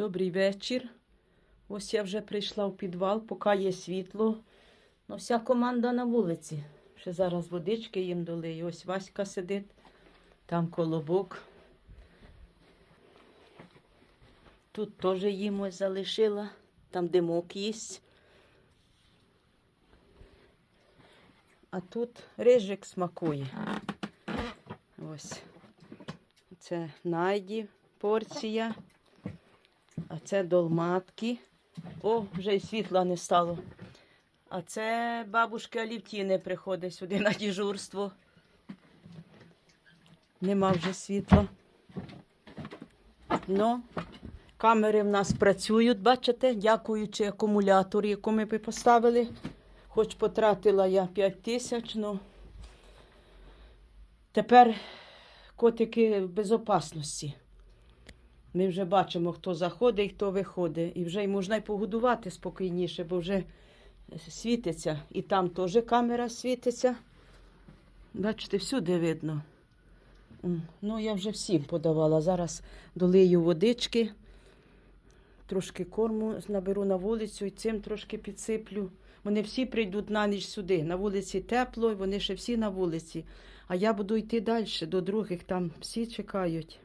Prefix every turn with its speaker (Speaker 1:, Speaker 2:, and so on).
Speaker 1: Добрий вечір. Ось я вже прийшла в підвал, поки є світло. Ну, вся команда на вулиці. Ще зараз водички їм долию. Ось Васька сидить, там колобок. Тут теж їм ось залишила, там димок їсть. А тут рижик смакує. Ось. Це найді порція. А це долматки. О, вже й світла не стало. А це бабушки Алівтіни приходить сюди на дежурство. Нема вже світла. Ну, камери в нас працюють, бачите, дякуючи акумулятору, яку ми поставили. Хоч потратила я 5 тисяч, ну тепер котики в безопасності. Ми вже бачимо, хто заходить і хто виходить. І вже й можна й погодувати спокійніше, бо вже світиться. І там теж камера світиться. Бачите, всюди видно. Ну, я вже всім подавала. Зараз долию водички, трошки корму наберу на вулицю і цим трошки підсиплю. Вони всі прийдуть на ніч сюди. На вулиці тепло, вони ще всі на вулиці. А я буду йти далі до других, там всі чекають.